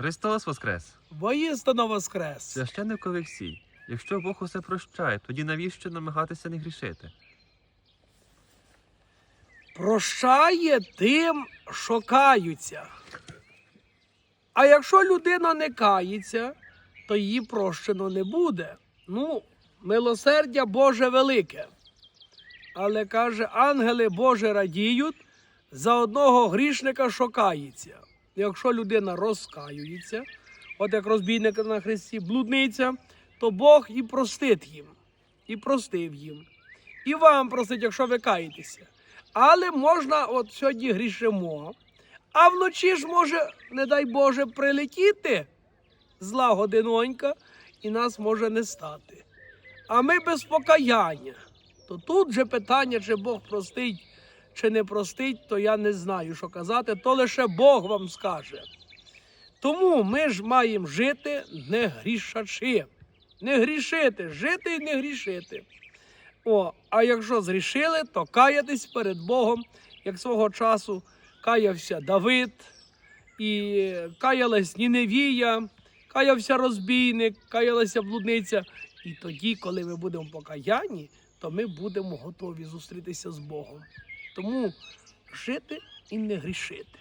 Христос Воскрес! Воістину воскрес. Священник Олексій, якщо Бог усе прощає, тоді навіщо намагатися не грішити? Прощає тим, що каються. А якщо людина не кається, то її прощено не буде. Ну, милосердя Боже велике. Але каже, ангели Боже радіють за одного грішника, що кається. Якщо людина розкаюється, от як розбійник на хресті, блудниця, то Бог і простить їм, і простив їм. І вам простить, якщо ви каєтеся. Але можна, от сьогодні грішимо, а вночі ж може, не дай Боже, прилетіти зла годинонька, і нас може не стати. А ми без покаяння. То тут же питання, чи Бог простить, чи не простить, то я не знаю, що казати, то лише Бог вам скаже. Тому ми ж маємо жити не грішачи. Не грішити, жити і не грішити. О, а якщо зрішили, то каятись перед Богом, як свого часу каявся Давид, і каялась Ніневія, каявся розбійник, каялася блудниця. І тоді, коли ми будемо в покаянні, то ми будемо готові зустрітися з Богом. Тому жити і не грішити.